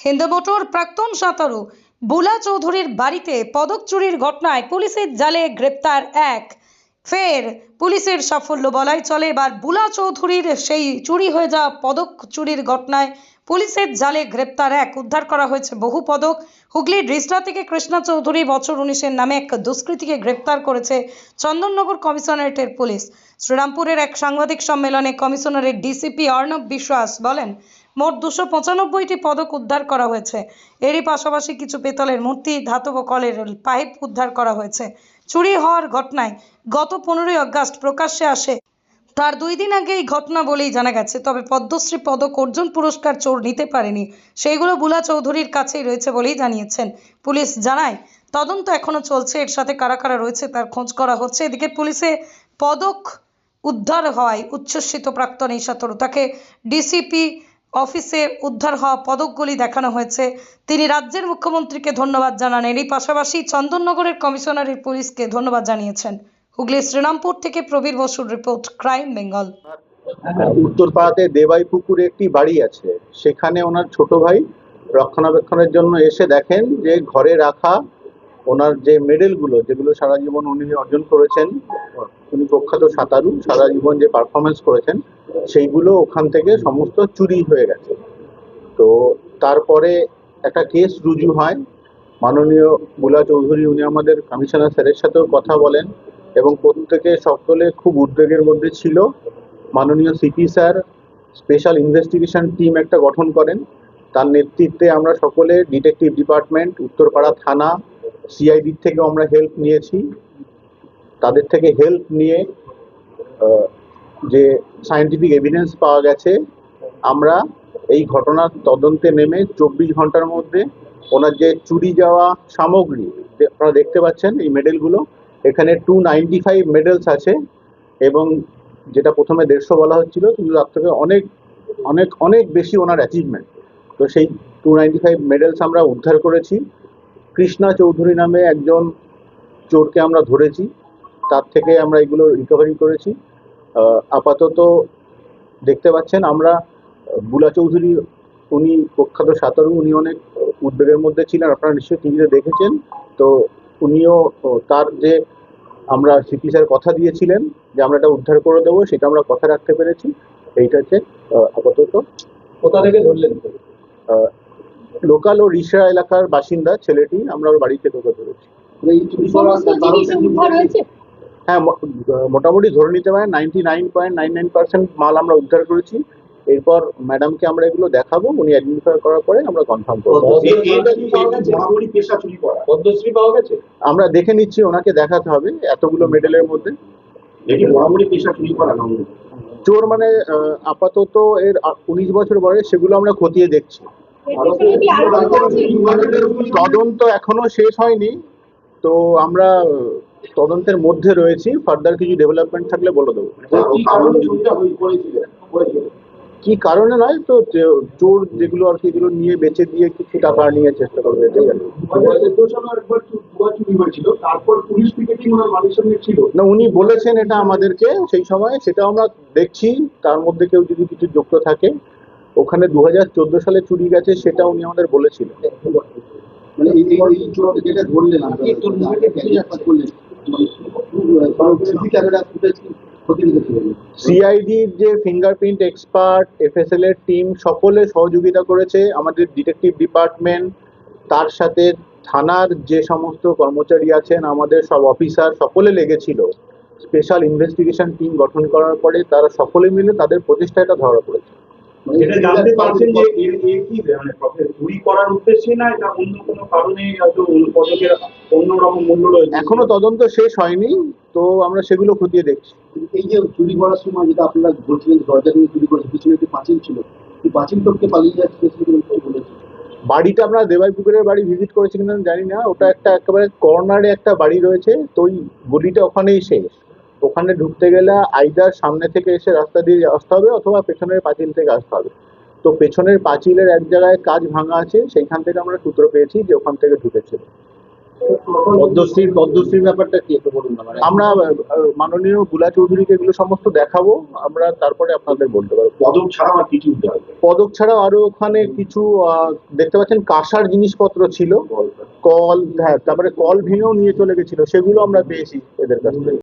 Hindu motor প্রাক্তন সাঁতারু বুলা চৌধুরীর বাড়িতে পদক চুরির ঘটনায় পুলিশের জালে গ্রেপ্তার এক। ফের পুলিশের সাফল্য বলাই চলে, এবার বুলা চৌধুরীর সেই চুরি হয়ে যাওয়া পদক চুরির ঘটনায় পুলিশের জালে গ্রেপ্তার এক। উদ্ধার করা হয়েছে বহু পদক। হুগলির রিসরা থেকে কৃষ্ণা চৌধুরী বছর উনিশের নামে এক দুষ্কৃতীকে গ্রেপ্তার করেছে চন্দননগর কমিশনারেটের পুলিশ। শ্রীরামপুরের এক সাংবাদিক সম্মেলনে কমিশনারের ডিসিপি অর্ণব বিশ্বাস বলেন মোট দুশো পঁচানব্বইটি পদক উদ্ধার করা হয়েছে। এরই পাশাপাশি কিছু পেতলের মূর্তি, ধাতব কলের পাইপ উদ্ধার করা হয়েছে। চুরি হওয়ার ঘটনায় গত পনেরোই আগস্ট প্রকাশ্যে আসে। তার দুই দিন আগে এই ঘটনা বলেই জানা গেছে, তবে পদ্মশ্রী পদক অর্জুন পুরস্কার চোর নিতে পারেনি। সেইগুলো বুলা চৌধুরীর কাছেই রয়েছে বলেই জানিয়েছেন পুলিশ জানায়। তদন্ত এখনও চলছে, এর সাথে কারা কারা রয়েছে তার খোঁজ করা হচ্ছে। এদিকে পুলিশে পদক উদ্ধার হওয়ায় উচ্ছ্বসিত প্রাক্তন এই তাকে ডিসিপি অফিসে উদ্ধার হওয়া পদকগুলি দেখানো হয়েছে। তিনি রাজ্যের মুখ্যমন্ত্রীকে ধন্যবাদ জানান। এরই পাশাপাশি চন্দননগরের কমিশনারের পুলিশকে ধন্যবাদ জানিয়েছেন। হুগলির শ্রীরামপুর থেকে প্রবীর বসুর রিপোর্ট, ক্রাইম বেঙ্গল। উত্তরপাড়াতে দেবাই পুকুরে একটি বাড়ি আছে। সেখানে ওনার ছোট ভাই রক্ষণাবেক্ষণের জন্য এসে দেখেন যে ঘরে রাখা ওনার যে মেডেলগুলো, যেগুলো সারা জীবন উনি অর্জন করেছেন, উনি প্রখ্যাত সাঁতারু, সারা জীবন যে পারফরমেন্স করেছেন সেইগুলো ওখান থেকে সমস্ত চুরি হয়ে গেছে। তো তারপরে একটা কেস রুজু হয়। মাননীয় বুলা চৌধুরী, উনি আমাদের কমিশনার স্যারের সাথেও কথা বলেন এবং প্রত্যেকে সকলে খুব উদ্বেগের মধ্যে ছিল। মাননীয় CP sir special investigation team একটা গঠন করেন। তার নেতৃত্বে আমরা সকলে ডিটেকটিভ ডিপার্টমেন্ট উত্তরপাড়া থানা সিআইডির থেকেও আমরা হেল্প নিয়েছি। তাদের থেকে হেল্প নিয়ে যে সায়েন্টিফিক এভিডেন্স পাওয়া গেছে, আমরা এই ঘটনার তদন্তে নেমে চব্বিশ ঘণ্টার মধ্যে ওনার যে চুরি যাওয়া সামগ্রী আপনারা দেখতে পাচ্ছেন এই মেডেলগুলো এখানে টু নাইনটি ফাইভ মেডেলস আছে এবং যেটা প্রথমে দেড়শো বলা হচ্ছিল, কিন্তু তার থেকে অনেক অনেক অনেক বেশি ওনার অ্যাচিভমেন্ট তো সেই টু নাইনটি ফাইভ মেডেলস আমরা উদ্ধার করেছি। কৃষ্ণা চৌধুরী নামে একজন চোরকে আমরা ধরেছি, তার থেকে আমরা এগুলো রিকভারি করেছি। আপাতত দেখতে পাচ্ছেন আমরা বুলা চৌধুরী উনি প্রখ্যাত সাঁতারু উনি অনেক উদ্বেগের মধ্যে ছিলেন আপনারা নিশ্চয়ই টিভিতে দেখেছেন। তো উনিও তার যে আমরা সিপি স্যার কথা দিয়েছিলেন যে আমরা এটা উদ্ধার করে দেবো সেটা আমরা কথা রাখতে পেরেছি এইটা হচ্ছে আহ, আপাতত। কোথা থেকে ধরলেন? লোকাল ও রিসরা এলাকার বাসিন্দা ছেলেটি আমরা ওর বাড়িতে ঢোকে ধরেছি হ্যাঁ মোটামুটি ধরে নিতে পারেন ninety nine point nine nine percent মাল আমরা উদ্ধার করেছি। এরপর ম্যাডামকে আমরা এগুলো দেখাবো উনি আইডেন্টিফাই করার পরে আমরা কনফার্ম করব। পদ্মশ্রী পাওয়া গেছে আমরা দেখে নিচ্ছি ওনাকে দেখাতে হবে এতগুলো মেডেলের মধ্যে। চুরি মানে আহ, আপাতত এর উনিশ বছর বয়স সেগুলো আমরা খতিয়ে দেখছি? তদন্ত এখনও শেষ হয়নি। তো আমরা তদন্তের মধ্যে রয়েছি। ফার্দার কিছু ডেভেলপমেন্ট থাকলে বলে দেবো। কি কারণে নয় তো চোর যেগুলো আর কি এগুলো নিয়ে বেচে দিয়ে কিছু টাকা নিয়ে চেষ্টা করবে এটাই ছিল? না উনি বলেছেন এটা আমাদেরকে সেই সময় সেটা আমরা দেখছি। তার মধ্যে কেউ যদি কিছু যুক্ত থাকে ওখানে দু হাজার চোদ্দ সালে চুরি গেছে সেটা উনি আমাদের বলেছিলেন। মানে এই যেটা ধরলেন সিআইডির যে ফিঙ্গারপ্রিন্ট এক্সপার্ট এফএসএল এর টিম সকলে সহযোগিতা করেছে। আমাদের ডিটেকটিভ ডিপার্টমেন্ট তার সাথে থানার যে সমস্ত কর্মচারী আছেন আমাদের সব অফিসার সকলে লেগেছিল। স্পেশাল ইনভেস্টিগেশন টিম গঠন করার পরে তারা সকলে মিলে তাদের প্রচেষ্টা এটা ধরা পড়েছে। এটা জানতে পারছেন যে এর এর কি মানে চুরি করার উদ্দেশ্যে না এটা অন্য কোনো কারণে হয়তো অন্য পদকের অন্যরকম মূল্য রয়েছে? এখনও তদন্ত শেষ হয়নি তো আমরা সেগুলো খতিয়ে দেখছি। এই যে চুরি করার সময় যেটা আপনারা বলছিলেন দরজা থেকে চুরি করেছে পিছনে একটি পাঁচিল ছিল এই পাঁচিল টপকে পালিয়ে যাচ্ছে বলেছে বাড়িটা আমরা দেবাই পুকুরের বাড়ি ভিজিট করেছি কিনা জানি না ওটা একটা একেবারে কর্নারে একটা বাড়ি রয়েছে তো ওই গলিটা ওখানেই শেষ। ওখানে ঢুকতে গেলে আইদার সামনে থেকে এসে রাস্তা দিয়ে আসতে হবে অথবা পেছনের পাঁচিল থেকে আসতে হবে। তো পেছনের পাঁচিলের এক জায়গায় কাজ ভাঙা আছে সেইখান থেকে আমরা সূত্র পেয়েছি যে ওখান থেকে ঢুকেছিল পদ্মশ্রীর পদ্মশ্রীর ব্যাপারটা কি একটু বলুন মানে? আমরা মাননীয় বুলা চৌধুরীকে এগুলো সমস্ত দেখাবো আমরা তারপরে আপনাদের বলতে পারব। পদক ছাড়াও আর কিছু পদক আরও ওখানে কিছু আহ, দেখতে পাচ্ছেন কাঁসার জিনিসপত্র ছিল। কল হ্যাঁ তারপরে কল ভেঙেও নিয়ে চলে গেছিল সেগুলো আমরা পেয়েছি এদের কাছ থেকে।